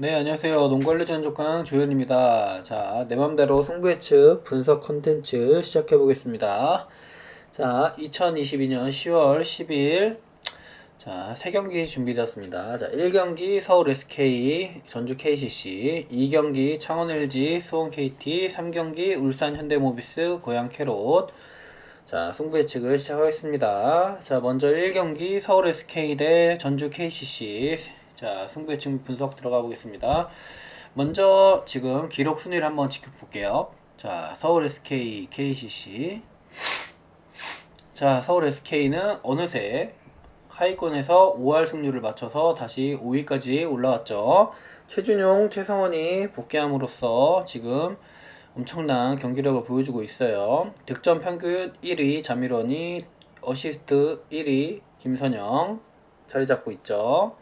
네, 안녕하세요. 농구알레 전족강 조현입니다. 자, 내 맘대로 승부 예측 분석 컨텐츠 시작해 보겠습니다. 자, 2022년 10월 10일 자, 세 경기 준비되었습니다. 자, 1경기 서울 SK, 전주 KCC, 2경기 창원 LG, 수원 KT, 3경기 울산 현대모비스, 고양 캐롯. 자, 승부 예측을 시작하겠습니다. 자, 먼저 1경기 서울 SK 대 전주 KCC. 자, 승부 예측 분석 들어가 보겠습니다. 먼저 지금 기록 순위를 한번 지켜볼게요. 자, 서울 SK, KCC. 자, 서울 SK는 어느새 하위권에서 5할 승률을 맞춰서 다시 5위까지 올라왔죠. 최준용, 최성원이 복귀함으로써 지금 엄청난 경기력을 보여주고 있어요. 득점 평균 1위 자미런이 어시스트 1위 김선영 자리 잡고 있죠.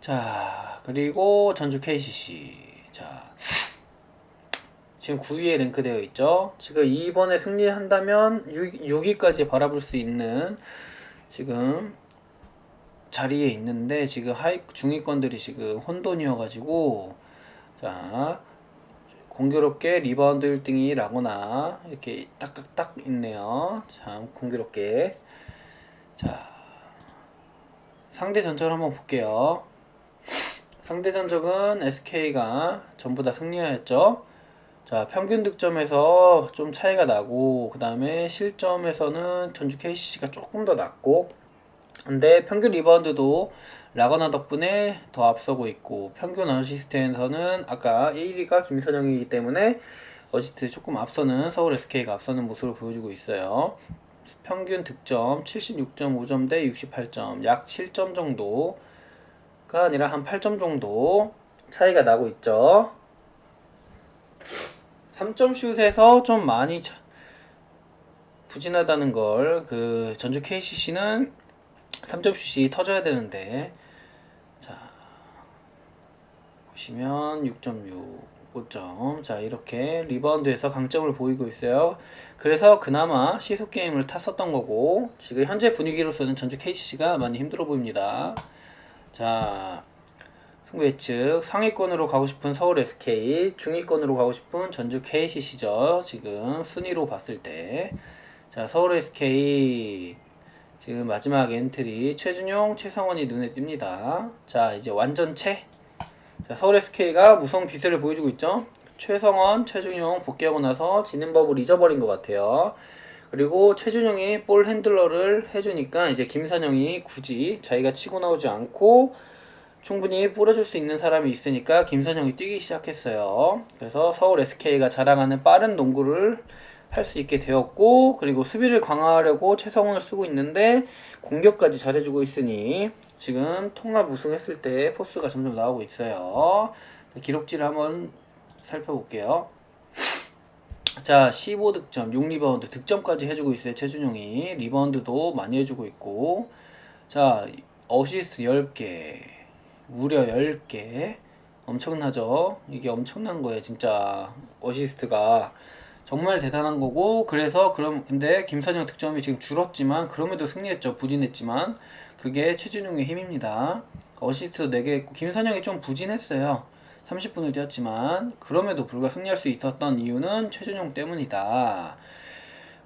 자, 그리고 전주 KCC. 자, 지금 9위에 랭크되어 있죠. 지금 이번에 승리한다면 6, 6위까지 바라볼 수 있는 지금 자리에 있는데 지금 하위 중위권들이 지금 혼돈이어가지고 자 공교롭게 리바운드 1등이 라거나 이렇게 딱딱딱 있네요. 참 공교롭게 자 상대 전적 한번 볼게요. 상대 전적은 SK가 전부 다 승리하였죠. 자, 평균 득점에서 좀 차이가 나고, 그 다음에 실점에서는 전주 KCC가 조금 더 낮고, 근데 평균 리바운드도 라거나 덕분에 더 앞서고 있고, 평균 어시스트에서는 아까 1위가 김선영이기 때문에 어시스트 조금 앞서는 서울 SK가 앞서는 모습을 보여주고 있어요. 평균 득점 76.5점 대 68점, 약 7점 정도 가 아니라 한 8점 정도 차이가 나고 있죠. 3점 슛에서 좀 많이 차- 부진하다는 걸 그 전주 KCC는 3점 슛이 터져야 되는데 자 보시면 6.6 5점. 자 이렇게 리바운드에서 강점을 보이고 있어요. 그래서 그나마 시속 게임을 탔었던 거고 지금 현재 분위기로서는 전주 KCC가 많이 힘들어 보입니다 자 승부 예측 상위권으로 가고 싶은 서울 SK, 중위권으로 가고 싶은 전주 KCC죠. 지금 순위로 봤을 때. 자, 서울 SK 지금 마지막 엔트리 최준용, 최성원이 눈에 띕니다. 자, 이제 완전체. 자, 서울 SK가 무서운 기세를 보여주고 있죠. 최성원, 최준용 복귀하고 나서 지는 법을 잊어버린 것 같아요. 그리고 최준용이 볼 핸들러를 해주니까 이제 김산영이 굳이 자기가 치고 나오지 않고 충분히 뿌려줄 수 있는 사람이 있으니까 김선영이 뛰기 시작했어요. 그래서 서울 SK가 자랑하는 빠른 농구를 할 수 있게 되었고 그리고 수비를 강화하려고 최성원을 쓰고 있는데 공격까지 잘해주고 있으니 지금 통합 우승했을 때 포스가 점점 나오고 있어요. 기록지를 한번 살펴볼게요. 자, 15득점, 6리바운드, 득점까지 해주고 있어요. 최준용이 리바운드도 많이 해주고 있고, 자, 어시스트 10개, 무려 10개. 엄청나죠? 이게 엄청난 거예요, 진짜. 어시스트가. 정말 대단한 거고, 그래서, 그럼, 근데 김선영 득점이 지금 줄었지만, 그럼에도 승리했죠. 부진했지만, 그게 최준용의 힘입니다. 어시스트 4개 했고, 김선영이 좀 부진했어요. 30분을 뛰었지만, 그럼에도 불구하고 승리할 수 있었던 이유는 최준용 때문이다.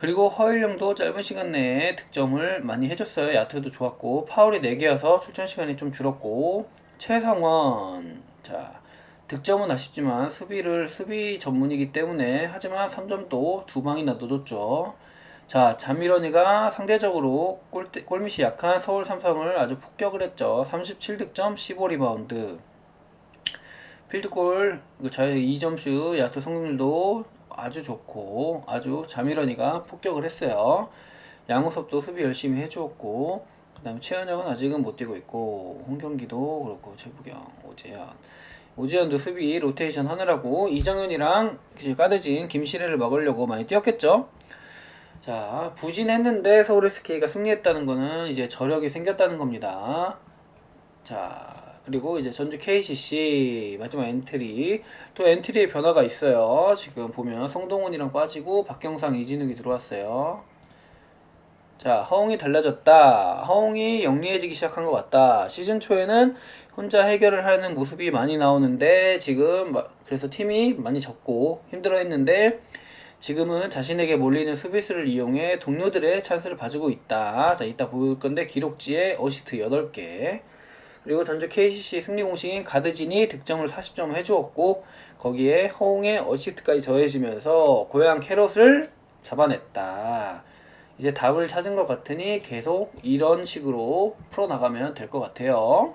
그리고 허일영도 짧은 시간 내에 득점을 많이 해줬어요. 야트도 좋았고 파울이 4개여서 출전 시간이 좀 줄었고 최성원 자 득점은 아쉽지만 수비를 수비 전문이기 때문에 하지만 3점도 두 방이나 넣어줬죠. 자 자미런이가 상대적으로 골, 골밑이 약한 서울 삼성을 아주 폭격을 했죠. 37득점 15리바운드 필드골 그 자유 2점슛 야투 성공률도 아주 좋고 아주 자미런이가 폭격을 했어요. 양호섭도 수비 열심히 해주었고 그 다음에 최현영은 아직은 못 뛰고 있고 홍경기도 그렇고 최부경, 오재현 오재현도 수비 로테이션 하느라고 이정현이랑 까대진 김시래를 막으려고 많이 뛰었겠죠. 자 부진했는데 서울 SK가 승리했다는 거는 이제 저력이 생겼다는 겁니다. 자 그리고 이제 전주 KCC 마지막 엔트리 또 엔트리에 변화가 있어요. 지금 보면 성동훈이랑 빠지고 박경상 이진욱이 들어왔어요. 자, 허웅이 달라졌다. 허웅이 영리해지기 시작한 것 같다. 시즌 초에는 혼자 해결을 하는 모습이 많이 나오는데 지금 마- 그래서 팀이 많이 졌고 힘들어했는데 지금은 자신에게 몰리는 수비수를 이용해 동료들의 찬스를 봐주고 있다. 자, 이따 볼 건데 기록지에 어시스트 8개. 그리고 전주 KCC 승리 공식인 가드진이 득점을 40점 해주었고 거기에 허웅의 어시스트까지 더해지면서 고향 캐럿을 잡아냈다. 이제 답을 찾은 것 같으니 계속 이런 식으로 풀어나가면 될 것 같아요.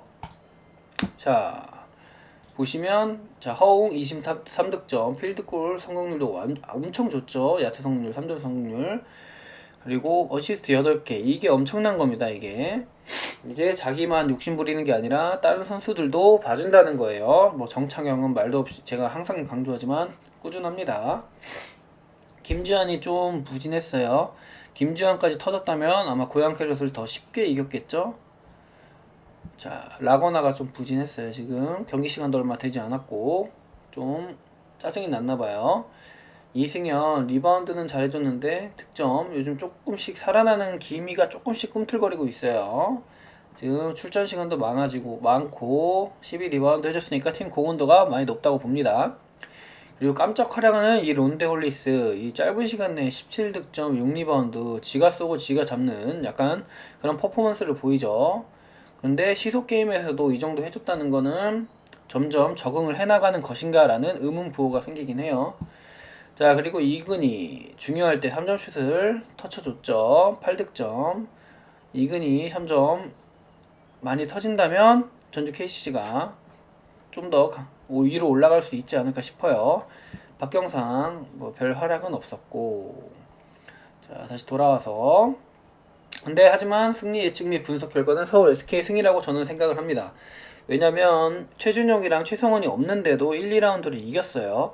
자, 보시면 자 허웅 23득점, 필드골 성공률도 완- 엄청 좋죠. 야투 성공률, 3점 성공률. 그리고 어시스트 8개. 이게 엄청난 겁니다, 이게. 이제 자기만 욕심 부리는 게 아니라 다른 선수들도 봐준다는 거예요. 뭐 정창영은 말도 없이 제가 항상 강조하지만 꾸준합니다. 김주환이 좀 부진했어요. 김주환까지 터졌다면 아마 고양 캐럿을 더 쉽게 이겼겠죠? 자, 라거나가 좀 부진했어요. 지금 경기 시간도 얼마 되지 않았고 좀 짜증이 났나 봐요. 이승현 리바운드는 잘해줬는데 득점 요즘 조금씩 살아나는 기미가 조금씩 꿈틀거리고 있어요. 지금 출전 시간도 많아지고 많고 12 리바운드 해줬으니까 팀 공헌도가 많이 높다고 봅니다. 그리고 깜짝 활약하는 이 론데 홀리스 이 짧은 시간 내에 17득점 6리바운드 지가 쏘고 지가 잡는 약간 그런 퍼포먼스를 보이죠. 그런데 시속 게임에서도 이 정도 해줬다는 거는 점점 적응을 해나가는 것인가라는 의문 부호가 생기긴 해요. 자 그리고 이근이 중요할 때 3점 슛을 터쳐줬죠. 8득점. 이근이 3점 많이 터진다면 전주 KCC가 좀 더 위로 올라갈 수 있지 않을까 싶어요. 박경상 뭐 별 활약은 없었고 자 다시 돌아와서 근데 하지만 승리 예측 및 분석 결과는 서울 SK 승이라고 저는 생각을 합니다. 왜냐면 최준용이랑 최성원이 없는데도 1, 2라운드를 이겼어요.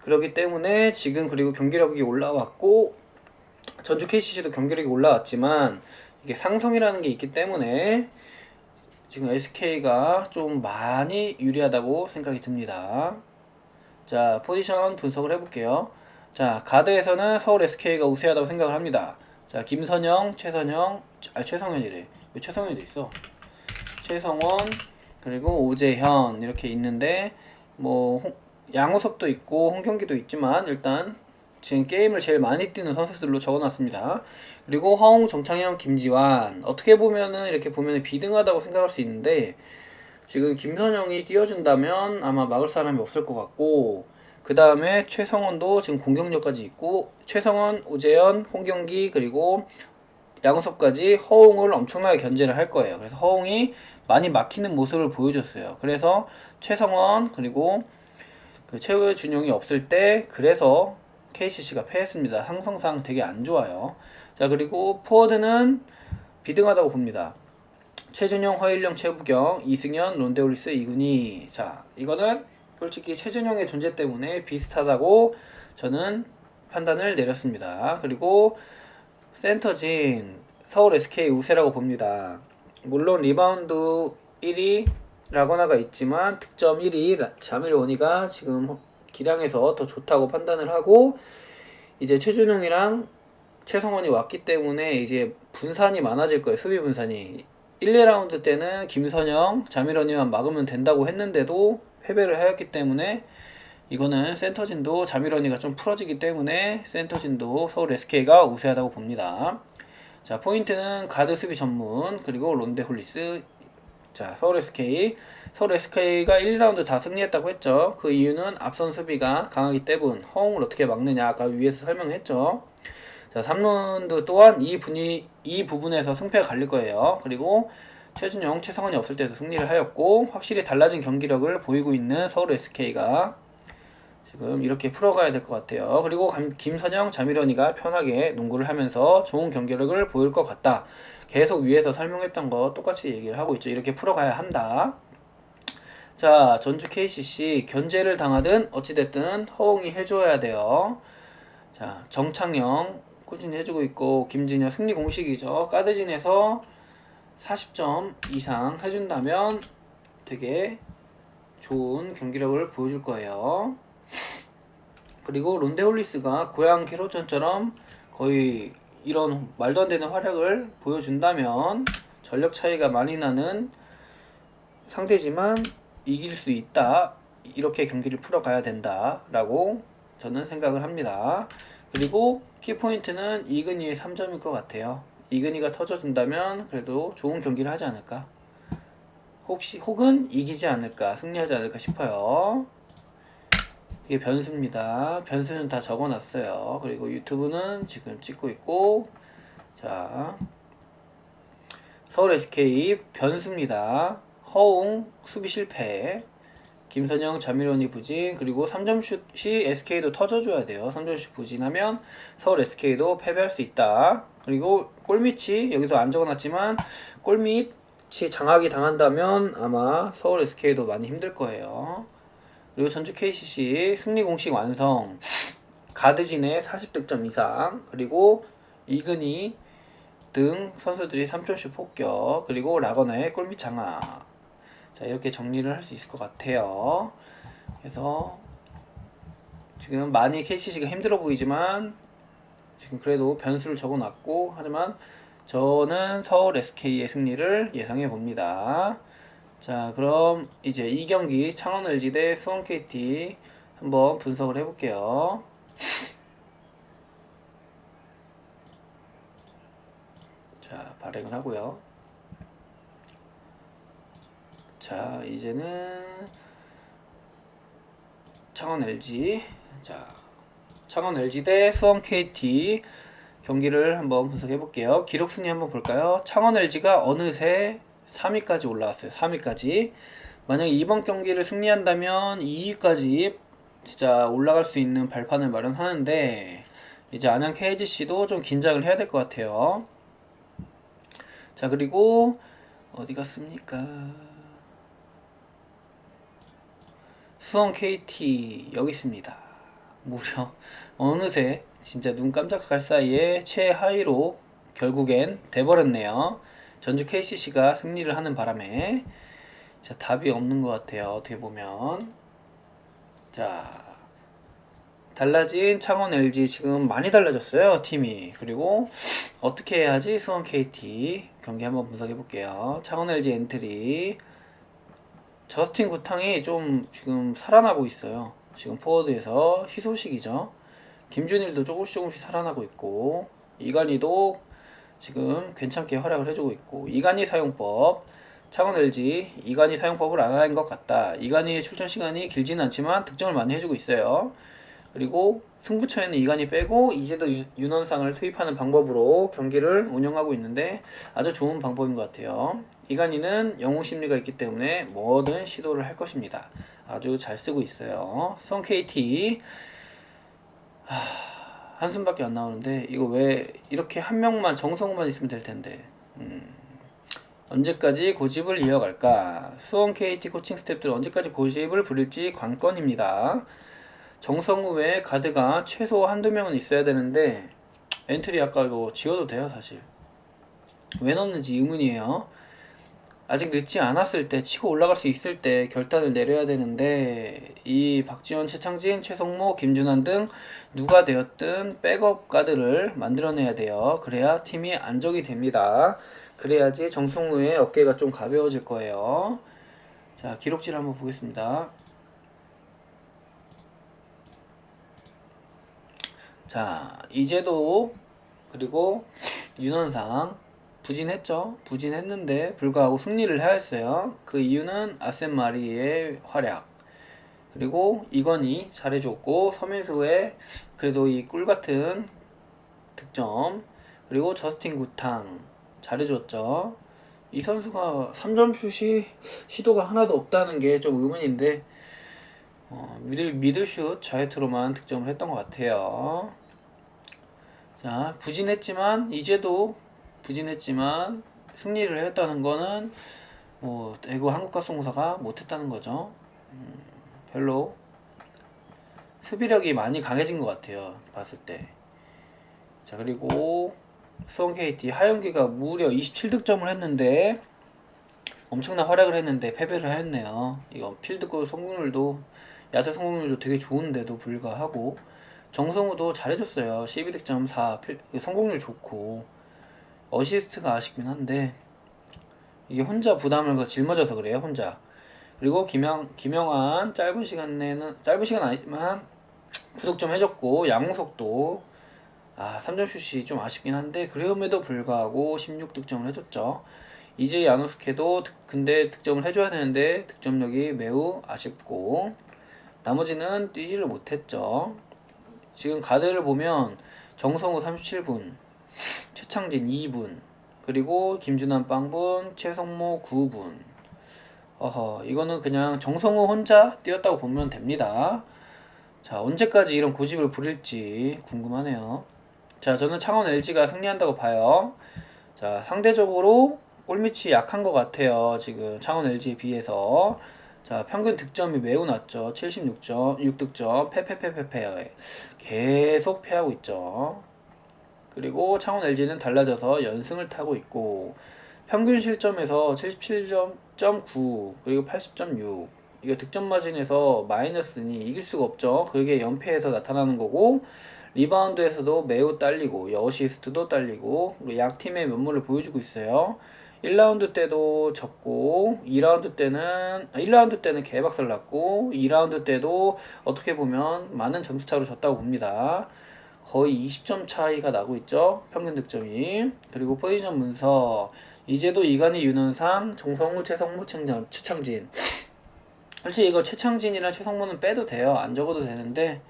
그렇기 때문에 지금 그리고 경기력이 올라왔고 전주 KCC도 경기력이 올라왔지만 이게 상성이라는 게 있기 때문에 지금 SK가 좀 많이 유리하다고 생각이 듭니다. 자, 포지션 분석을 해볼게요. 자, 가드에서는 서울 SK가 우세하다고 생각을 합니다. 자, 김선영, 최선영, 아, 최성현이래. 왜 최성현도 있어? 최성원, 그리고 오재현, 이렇게 있는데, 뭐, 홍- 양호섭도 있고, 홍경기도 있지만, 일단, 지금 게임을 제일 많이 뛰는 선수들로 적어놨습니다. 그리고 허웅, 정창현, 김지환 어떻게 보면은 이렇게 보면은 비등하다고 생각할 수 있는데 지금 김선영이 뛰어준다면 아마 막을 사람이 없을 것 같고 그 다음에 최성원도 지금 공격력까지 있고 최성원, 오재현, 홍경기 그리고 양우섭까지 허웅을 엄청나게 견제를 할 거예요. 그래서 허웅이 많이 막히는 모습을 보여줬어요. 그래서 최성원 그리고 그 최준용이 없을 때 그래서 KCC가 패했습니다. 상성상 되게 안 좋아요. 자 그리고 포워드는 비등하다고 봅니다. 최준용, 허일영, 최부경, 이승현, 론데올리스, 이군이 자 이거는 솔직히 최준용의 존재 때문에 비슷하다고 저는 판단을 내렸습니다. 그리고 센터진 서울 SK 우세라고 봅니다. 물론 리바운드 1위 라거나가 있지만 득점 1위 자밀 원이가 지금 기량에서 더 좋다고 판단을 하고 이제 최준용이랑 최성원이 왔기 때문에 이제 분산이 많아질 거예요. 수비 분산이. 1, 2라운드 때는 김선영, 자밀원이만 막으면 된다고 했는데도 패배를 하였기 때문에 이거는 센터진도 자밀원이가 좀 풀어지기 때문에 센터진도 서울 SK가 우세하다고 봅니다. 자, 포인트는 가드 수비 전문, 그리고 론데 홀리스. 자, 서울 SK. 서울 SK가 1, 2라운드 다 승리했다고 했죠. 그 이유는 앞선 수비가 강하기 때문. 허웅을 어떻게 막느냐 아까 위에서 설명했죠. 자, 3라운드 또한 이 분이 이 부분에서 승패가 갈릴 거예요. 그리고 최준영, 최성원이 없을 때도 승리를 하였고 확실히 달라진 경기력을 보이고 있는 서울 SK가 지금 이렇게 풀어가야 될 것 같아요. 그리고 감- 김선영, 자미련이가 편하게 농구를 하면서 좋은 경기력을 보일 것 같다. 계속 위에서 설명했던 거 똑같이 얘기를 하고 있죠. 이렇게 풀어가야 한다. 자, 전주 KCC 견제를 당하든 어찌됐든 허웅이 해줘야 돼요. 자, 정창영 꾸준히 해주고 있고 김진현 승리 공식이죠. 까드진에서 40점 이상 해준다면 되게 좋은 경기력을 보여줄 거예요. 그리고 론데홀리스가 고향 캐로전처럼 거의 이런 말도 안 되는 활약을 보여준다면 전력 차이가 많이 나는 상대지만 이길 수 있다. 이렇게 경기를 풀어가야 된다라고 저는 생각을 합니다. 그리고 키포인트는 이근희의 3점일 것 같아요. 이근희가 터져준다면 그래도 좋은 경기를 하지 않을까. 혹시 혹은 이기지 않을까, 승리하지 않을까 싶어요. 이게 변수입니다. 변수는 다 적어놨어요. 그리고 유튜브는 지금 찍고 있고, 자 서울 SK 변수입니다. 허웅 수비 실패. 김선영, 자미론이 부진, 그리고 3점 슛이 SK도 터져줘야 돼요. 3점 슛 부진하면 서울 SK도 패배할 수 있다. 그리고 골밑이 여기도 안 적어놨지만 골밑이 장악이 당한다면 아마 서울 SK도 많이 힘들 거예요. 그리고 전주 KCC 승리 공식 완성. 가드진의 40득점 이상, 그리고 이근희 등 선수들이 3점슛 폭격, 그리고 라거나의 골밑 장악. 자 이렇게 정리를 할 수 있을 것 같아요. 그래서 지금 많이 KCC가 힘들어 보이지만 지금 그래도 변수를 적어놨고 하지만 저는 서울 SK의 승리를 예상해 봅니다. 자 그럼 이제 이 경기 창원 LG 대 수원 KT 한번 분석을 해볼게요. 자 발행을 하고요. 자 이제는 창원 LG 자 창원 LG 대 수원 KT 경기를 한번 분석해 볼게요. 기록 순위 한번 볼까요? 창원 LG가 어느새 3위까지 올라왔어요. 3위까지 만약 이번 경기를 승리한다면 2위까지 진짜 올라갈 수 있는 발판을 마련하는데 이제 안양 KGC도 좀 긴장을 해야 될 것 같아요. 자 그리고 어디 갔습니까? 수원 KT 여기 있습니다. 무려 어느새 진짜 눈 깜짝할 사이에 최하위로 결국엔 돼버렸네요. 전주 KCC가 승리를 하는 바람에 자 답이 없는 것 같아요. 어떻게 보면 자 달라진 창원 LG 지금 많이 달라졌어요 팀이 그리고 어떻게 해야지 수원 KT 경기 한번 분석해 볼게요. 창원 LG 엔트리 저스틴 구탕이 좀 지금 살아나고 있어요. 지금 포워드에서 희소식이죠. 김준일도 조금씩 조금씩 살아나고 있고 이간희도 지금 괜찮게 활약을 해주고 있고 이간희 사용법 창원 LG 이간희 사용법을 안 하는 것 같다. 이간희의 출전 시간이 길지는 않지만 득점을 많이 해주고 있어요. 그리고 승부처에는 이간희 빼고 이제도 유- 윤원상을 투입하는 방법으로 경기를 운영하고 있는데 아주 좋은 방법인 것 같아요. 이간희는 영웅 심리가 있기 때문에 뭐든 시도를 할 것입니다. 아주 잘 쓰고 있어요. 성 KT 하, 한숨밖에 안 나오는데 이거 왜 이렇게 한 명만 정성우만 있으면 될 텐데 음, 언제까지 고집을 이어갈까? 수원 KT 코칭 스태프들 언제까지 고집을 부릴지 관건입니다. 정성우 외에 가드가 최소 한두 명은 있어야 되는데 엔트리 아까 이거 지워도 돼요 사실 왜 넣는지 의문이에요 아직 늦지 않았을 때 치고 올라갈 수 있을 때 결단을 내려야 되는데 이 박지원, 최창진, 최성모, 김준환 등 누가 되었든 백업 가드를 만들어내야 돼요. 그래야 팀이 안정이 됩니다. 그래야지 정성우의 어깨가 좀 가벼워질 거예요. 자 기록질 한번 보겠습니다. 자 이제도 그리고 윤원상 부진했죠. 부진했는데 불구하고 승리를 하였어요. 그 이유는 아센 마리의 활약 그리고 이건희 잘해줬고 서민수의 그래도 이 꿀 같은 득점 그리고 저스틴 구탕 잘해줬죠. 이 선수가 3점 슛이 시도가 하나도 없다는 게 좀 의문인데 어, 미들 미들슛 자유투로만 득점을 했던 것 같아요. 자 부진했지만 이제도 부진했지만 승리를 했다는 거는 뭐 대구 한국가스공사가 못했다는 거죠. 음, 별로 수비력이 많이 강해진 것 같아요. 봤을 때. 자 그리고 수원 KT 하영기가 무려 27득점을 했는데 엄청난 활약을 했는데 패배를 하였네요. 이거 필드골 성공률도 야자 성공률도 되게 좋은데도 불구하고 정성우도 잘해줬어요. 12득점 4 필- 성공률 좋고 어시스트가 아쉽긴 한데 이게 혼자 부담을 거 짊어져서 그래요. 혼자. 그리고 김영 김영환 짧은 시간 내는 짧은 시간 아니지만 구독 좀 해줬고 양홍석도 아 3점 슛이 좀 아쉽긴 한데 그럼에도 불구하고 16득점을 해줬죠. 이제 야노스케도 득- 근데 득점을 해줘야 되는데 득점력이 매우 아쉽고 나머지는 뛰지를 못했죠. 지금 가드를 보면 정성우 37분, 최창진 2분, 그리고 김준환 빵분, 최성모 9분. 어허, 이거는 그냥 정성우 혼자 뛰었다고 보면 됩니다. 자, 언제까지 이런 고집을 부릴지 궁금하네요. 자, 저는 창원 LG가 승리한다고 봐요. 자, 상대적으로 골밑이 약한 것 같아요. 지금 창원 LG에 비해서. 자, 평균 득점이 매우 낮죠. 76점, 6득점, 패패패패패. 계속 패하고 있죠. 그리고 창원 LG는 달라져서 연승을 타고 있고, 평균 실점에서 77.9, 그리고 80.6. 이거 득점 마진에서 마이너스니 이길 수가 없죠. 그게 연패에서 나타나는 거고, 리바운드에서도 매우 딸리고, 어시스트도 딸리고, 약팀의 면모를 보여주고 있어요. 1라운드 때도 졌고 2라운드 때는 아, 1라운드 때는 개박살 났고 2라운드 때도 어떻게 보면 많은 점수 차로 졌다고 봅니다. 거의 20점 차이가 나고 있죠. 평균 득점이. 그리고 포지션 문서 이제도 이간희 윤원상 정성우 최성무 최창- 최창진 솔직히 이거 최창진이랑 최성무는 빼도 돼요. 안 적어도 되는데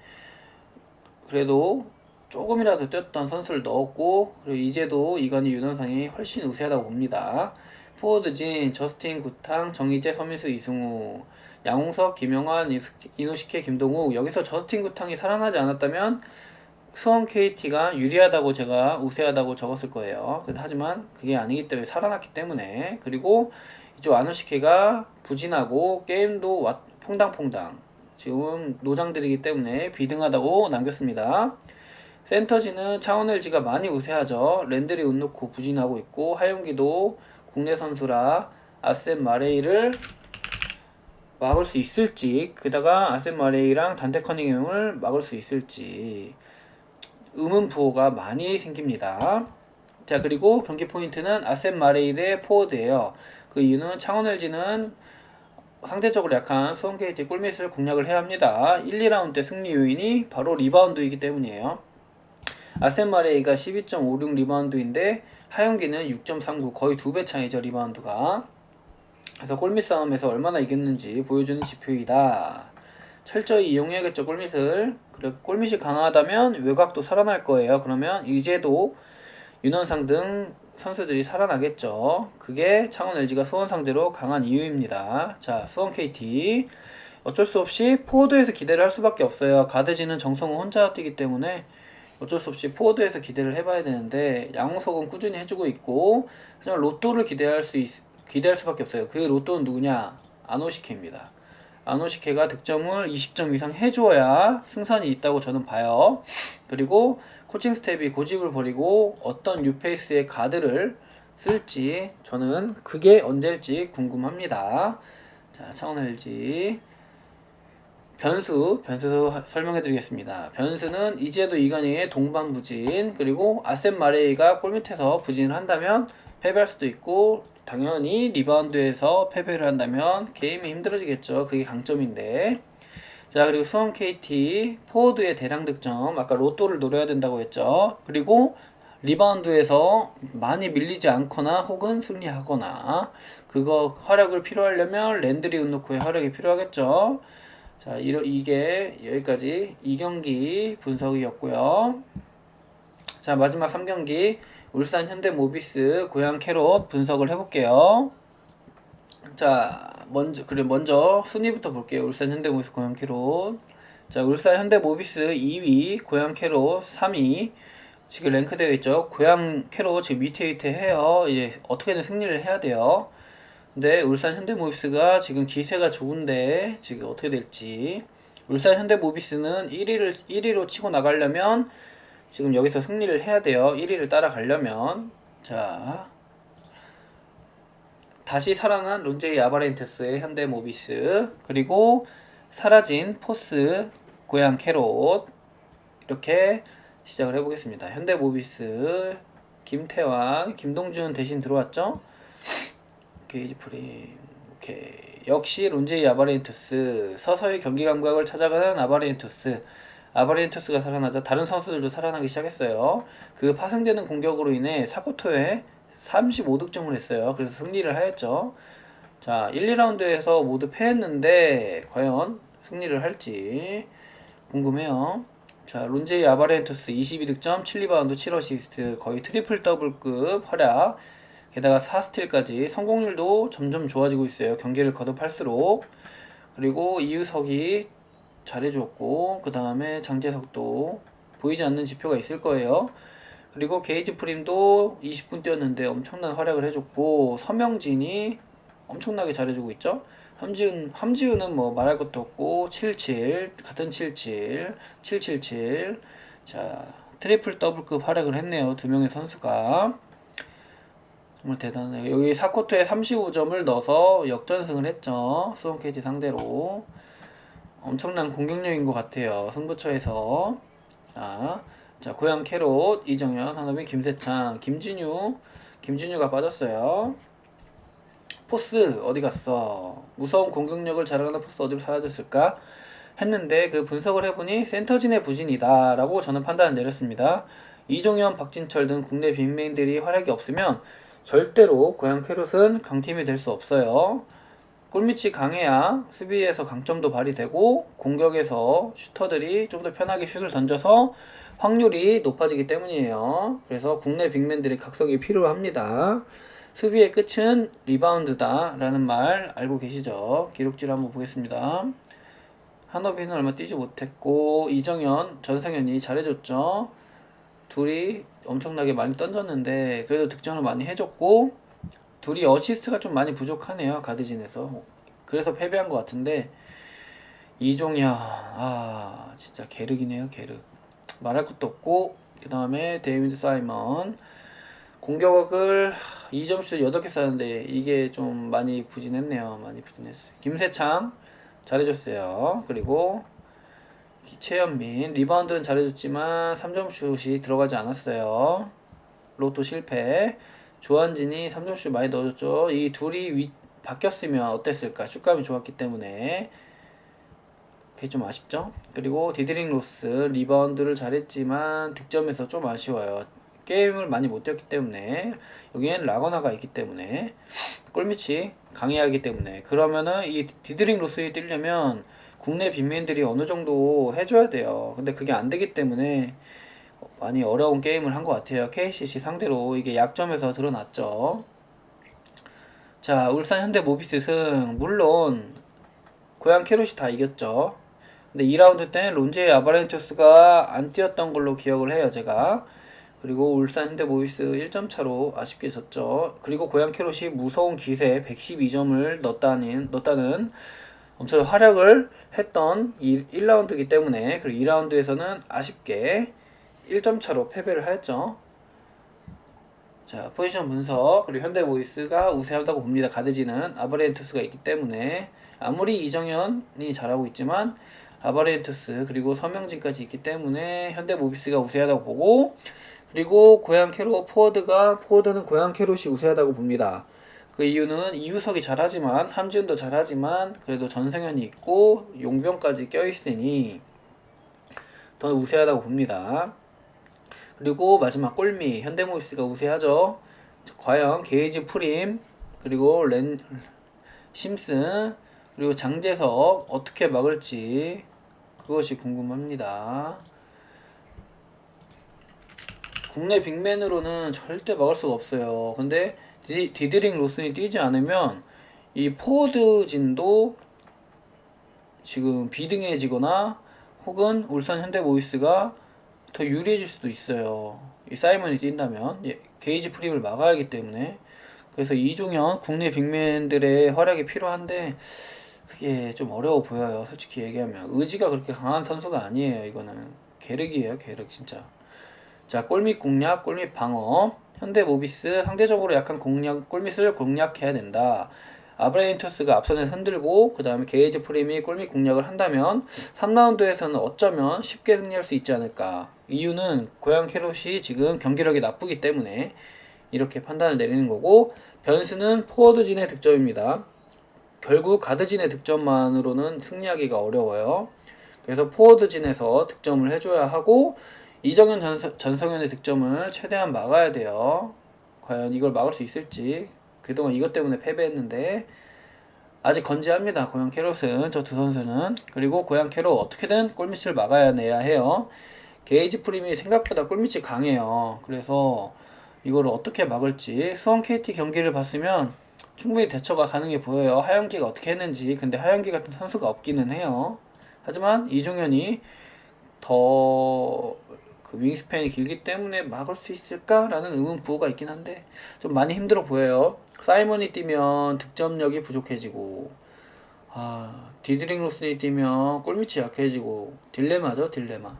그래도 조금이라도 뛰었던 선수를 넣었고 그리고 이제도 이관희 윤원상이 훨씬 우세하다고 봅니다. 포워드진 저스틴 구탕 정희재 서민수 이승우 양홍석 김영환 이노시케 김동욱 여기서 저스틴 구탕이 살아나지 않았다면 수원 KT가 유리하다고 제가 우세하다고 적었을 거예요. 근데 하지만 그게 아니기 때문에 살아났기 때문에 그리고 이쪽 아노시케가 부진하고 게임도 와- 퐁당퐁당 지금 노장들이기 때문에 비등하다고 남겼습니다. 센터진은 LG가 많이 우세하죠. 랜드리 운놓고 부진하고 있고 하영기도 국내 선수라 아셈 마레이를 막을 수 있을지 게다가 아셈 마레이랑 단테 커닝햄을 막을 수 있을지 의문부호가 많이 생깁니다. 자 그리고 경기 포인트는 아셈 마레이 대 포워드예요. 그 이유는 창원 LG는 상대적으로 약한 수원 KT 골밑을 공략을 해야 합니다. 1, 2라운드 때 승리 요인이 바로 리바운드이기 때문이에요. 아셈 마레이가 12.56 리바운드인데 하영기는 6.39 거의 두 배 차이죠 리바운드가 그래서 골밑 싸움에서 얼마나 이겼는지 보여주는 지표이다 철저히 이용해야겠죠 골밑을 그리고 골밑이 강하다면 외곽도 살아날 거예요 그러면 이제도 윤원상 등 선수들이 살아나겠죠 그게 창원 LG가 수원 상대로 강한 이유입니다 자 수원 KT 어쩔 수 없이 포워드에서 기대를 할 수밖에 없어요 가드지는 정성우 혼자 뛰기 때문에 어쩔 수 없이 포워드에서 기대를 해봐야 되는데 양홍석은 꾸준히 해주고 있고 하지만 로또를 기대할 수 있, 기대할 수밖에 없어요. 그 로또는 누구냐? 아노시케입니다. 아노시케가 득점을 20점 이상 해줘야 승산이 있다고 저는 봐요. 그리고 코칭 스텝이 고집을 버리고 어떤 뉴페이스의 가드를 쓸지 저는 그게 언제일지 궁금합니다. 자, 창원 LG 변수, 변수 하- 설명해 드리겠습니다. 변수는 이제도 이간희의 동반 부진, 그리고 아셈 마레이가 골밑에서 부진을 한다면 패배할 수도 있고, 당연히 리바운드에서 패배를 한다면 게임이 힘들어지겠죠. 그게 강점인데. 자, 그리고 수원 KT 포워드의 대량 득점, 아까 로또를 노려야 된다고 했죠. 그리고 리바운드에서 많이 밀리지 않거나 혹은 승리하거나 그거 활약을 필요하려면 랜드리 운노코의 활약이 필요하겠죠. 자, 이러, 이게 여기까지 2경기 분석이었고요. 자, 마지막 3경기 울산 현대 모비스 고양 캐롯 분석을 해볼게요. 자, 먼저 그래 먼저 순위부터 볼게요. 울산 현대 모비스 고양 캐롯. 자, 울산 현대 모비스 2위, 고양 캐롯 3위. 지금 랭크 되어 있죠. 고양 캐롯 지금 위태 위태 해요. 이제 어떻게든 승리를 해야 돼요. 근데 울산 현대모비스가 지금 기세가 좋은데 지금 어떻게 될지 울산 현대모비스는 1위를 1위로 치고 나가려면 지금 여기서 승리를 해야 돼요. 1위를 따라가려면 자 다시 살아난 론제이 아바렌테스의 현대모비스 그리고 사라진 포스 고양 캐롯 이렇게 시작을 해보겠습니다. 현대모비스 김태환, 김동준 대신 들어왔죠? 게이지 프림 오케이 역시 론제이 아바렌투스 서서히 경기 감각을 찾아가는 아바렌투스 아바렌투스가 살아나자 다른 선수들도 살아나기 시작했어요. 그 파생되는 공격으로 인해 사코토에 35득점을 했어요. 그래서 승리를 하였죠. 자, 1, 2라운드에서 모두 패했는데 과연 승리를 할지 궁금해요. 자, 론제이 아바렌투스 22득점, 7리바운드, 7어시스트 거의 트리플 더블급 활약. 게다가 4스틸까지 성공률도 점점 좋아지고 있어요. 경기를 거듭할수록. 그리고 이유석이 잘해주었고 그 다음에 장재석도 보이지 않는 지표가 있을 거예요. 그리고 게이지 프림도 20분 뛰었는데 엄청난 활약을 해줬고 서명진이 엄청나게 잘해주고 있죠. 함지훈 함지훈은 뭐 말할 것도 없고 77 같은 77 777 자 트리플 더블급 활약을 했네요. 두 명의 선수가 정말 대단해요. 여기 4쿼터에 35점을 넣어서 역전승을 했죠. 수원 KT 상대로 엄청난 공격력인 것 같아요. 승부처에서 자, 자 고양 캐롯 이정현 한업인 김세창 김진유 김진유가 빠졌어요. 포스 어디 갔어? 무서운 공격력을 자랑하는 포스 어디로 사라졌을까? 했는데 그 분석을 해보니 센터진의 부진이다라고 저는 판단을 내렸습니다. 이종현, 박진철 등 국내 빅맨들이 활약이 없으면 절대로 고양 캐롯은 강팀이 될 수 없어요. 골밑이 강해야 수비에서 강점도 발휘되고 공격에서 슈터들이 좀 더 편하게 슛을 던져서 확률이 높아지기 때문이에요. 그래서 국내 빅맨들의 각성이 필요합니다. 수비의 끝은 리바운드다 라는 말 알고 계시죠? 기록지를 한번 보겠습니다. 한업이는 얼마 뛰지 못했고 이정현, 전상현이 잘해줬죠. 둘이 엄청나게 많이 던졌는데 그래도 득점을 많이 해줬고 둘이 어시스트가 좀 많이 부족하네요 가드진에서. 그래서 패배한 것 같은데 이종현 아 진짜 게르기네요 게르 말할 것도 없고 그 다음에 데이비드 사이먼. 공격을 2점 슛 8개 쐈는데 이게 좀 많이 부진했네요 많이 부진했어요. 김세창 잘해줬어요. 그리고 최현민 리바운드는 잘해줬지만 3점 슛이 들어가지 않았어요. 로또 실패. 조한진이 3점 슛 많이 넣어줬죠. 이 둘이 위, 바뀌었으면 어땠을까? 슛감이 좋았기 때문에 그게 좀 아쉽죠. 그리고 디드링 로스 리바운드를 잘했지만 득점에서 좀 아쉬워요. 게임을 많이 못 뛰었기 때문에 여기엔 라거나가 있기 때문에 골밑이 강해하기 때문에 그러면은 이 디드링 로스에 뛰려면 국내 빅맨들이 어느 정도 해줘야 돼요. 근데 그게 안 되기 때문에 많이 어려운 게임을 한 것 같아요. KCC 상대로 이게 약점에서 드러났죠. 자, 울산 현대 모비스 승 물론 고양 캐롯이 다 이겼죠. 근데 2라운드 때 론제 아바렌토스가 안 뛰었던 걸로 기억을 해요, 제가. 그리고 울산 현대 모비스 1점 차로 아쉽게 졌죠. 그리고 고양 캐롯이 무서운 기세 112점을 넣었다는 넣었다는 엄청 활약을 했던 1라운드이기 때문에 그리고 2라운드에서는 아쉽게 1점 차로 패배를 하였죠. 자, 포지션 분석 그리고 현대보이스가 우세하다고 봅니다. 가드지는 아바렌투스가 있기 때문에 아무리 이정현이 잘하고 있지만 아바렌투스 그리고 서명진까지 있기 때문에 현대모비스가 우세하다고 보고 그리고 고양 캐롯 포워드가 포워드는 고양 캐롯이 우세하다고 봅니다. 그 이유는 이유석이 잘하지만 함지훈도 잘하지만 그래도 전승현이 있고 용병까지 껴있으니 더 우세하다고 봅니다. 그리고 마지막 골미 현대모비스가 우세하죠. 과연 게이지 프림 그리고 렌 심슨 그리고 장재석 어떻게 막을지 그것이 궁금합니다. 국내 빅맨으로는 절대 막을 수가 없어요. 근데 디, 디드링 로슨이 뛰지 않으면 이 포워드진도 지금 비등해지거나 혹은 울산 현대모비스가 더 유리해질 수도 있어요. 이 사이먼이 뛴다면 예, 게이지 프림을 막아야 하기 때문에 그래서 이종현 국내 빅맨들의 활약이 필요한데 그게 좀 어려워 보여요. 솔직히 얘기하면 의지가 그렇게 강한 선수가 아니에요. 이거는 계륵이에요. 계륵 진짜. 자 골밑 공략, 골밑 방어. 현대 모비스 상대적으로 약간 공략 골밑을 공략해야 된다. 아브라인투스가 앞선에 흔들고 그 다음에 게이지 프림이 골밑 공략을 한다면 3라운드에서는 어쩌면 쉽게 승리할 수 있지 않을까. 이유는 고양 캐롯이 지금 경기력이 나쁘기 때문에 이렇게 판단을 내리는 거고 변수는 포워드진의 득점입니다. 결국 가드진의 득점만으로는 승리하기가 어려워요. 그래서 포워드진에서 득점을 해줘야 하고 이정현 전서, 전성현의 득점을 최대한 막아야 돼요. 과연 이걸 막을 수 있을지 그동안 이것 때문에 패배했는데 아직 건재합니다. 고양 캐롯은 저 두 선수는 그리고 고양 캐롯 어떻게든 골밑을 막아야 내야 해요. 게이지 프림이 생각보다 골밑이 강해요. 그래서 이걸 어떻게 막을지 수원 KT 경기를 봤으면 충분히 대처가 가능해 보여요. 하영기가 어떻게 했는지 근데 하영기 같은 선수가 없기는 해요. 하지만 이종현이 더 그 윙스팬이 길기 때문에 막을 수 있을까라는 의문 부호가 있긴 한데 좀 많이 힘들어 보여요. 사이먼이 뛰면 득점력이 부족해지고 아 디드링 로슨이 뛰면 골밑이 약해지고 딜레마죠 딜레마.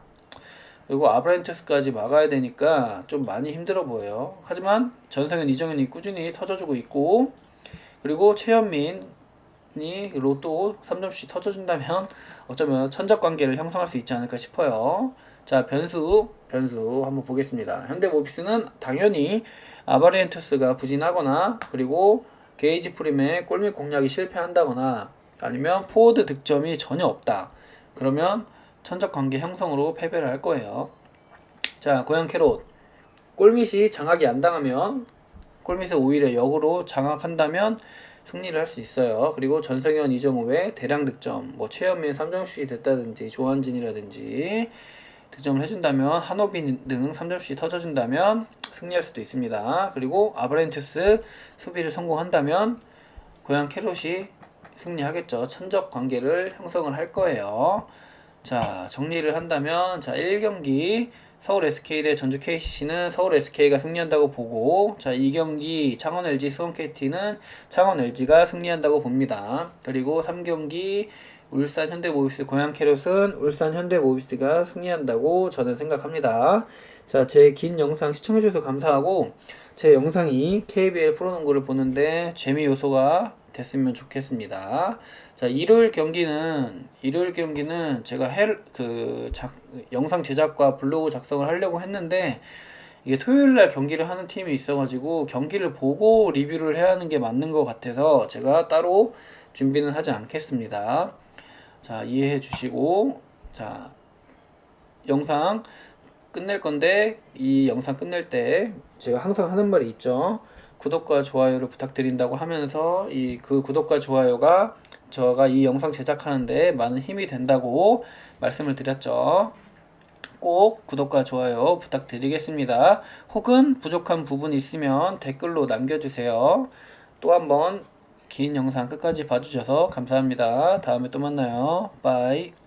그리고 아브라인테스까지 막아야 되니까 좀 많이 힘들어 보여요. 하지만 전성현 이정현이 꾸준히 터져주고 있고 그리고 최현민이 로또 3점씩 터져준다면 어쩌면 천적 관계를 형성할 수 있지 않을까 싶어요. 자 변수 변수 한번 보겠습니다. 현대모비스는 당연히 아바리엔투스가 부진하거나 그리고 게이지 프림의 골밑 공략이 실패한다거나 아니면 포워드 득점이 전혀 없다. 그러면 천적 관계 형성으로 패배를 할 거예요. 자 고양 캐롯 골밑이 장악이 안 당하면 골밑을 오히려 역으로 장악한다면 승리를 할 수 있어요. 그리고 전성현 2.5의 대량 득점, 뭐 최현민 3점슛이 됐다든지 조한진이라든지 득점을 해준다면 한호빈 등 3점슛이 터져준다면 승리할 수도 있습니다. 그리고 아브렌투스 수비를 성공한다면 고양 캐롯이 승리하겠죠. 천적 관계를 형성을 할 거예요. 자 정리를 한다면 자 1경기 서울 SK 대 전주 KCC는 서울 SK가 승리한다고 보고 자 2경기 창원 LG 수원 KT는 창원 LG가 승리한다고 봅니다. 그리고 3경기 울산 현대모비스 고양 캐롯은 울산 현대모비스가 승리한다고 저는 생각합니다. 자, 제 긴 영상 시청해주셔서 감사하고 제 영상이 KBL 프로농구를 보는데 재미 요소가 됐으면 좋겠습니다. 자, 일요일 경기는 일요일 경기는 제가 헬그 영상 제작과 블로그 작성을 하려고 했는데 이게 토요일 날 경기를 하는 팀이 있어가지고 경기를 보고 리뷰를 해야 하는 게 맞는 것 같아서 제가 따로 준비는 하지 않겠습니다. 자, 이해해 주시고, 자, 영상 끝낼 건데, 이 영상 끝낼 때 제가 항상 하는 말이 있죠. 구독과 좋아요를 부탁드린다고 하면서 이 그 구독과 좋아요가 저가 이 영상 제작하는데 많은 힘이 된다고 말씀을 드렸죠. 꼭 구독과 좋아요 부탁드리겠습니다. 혹은 부족한 부분이 있으면 댓글로 남겨주세요. 또 한번 긴 영상 끝까지 봐주셔서 감사합니다. 다음에 또 만나요. 빠이.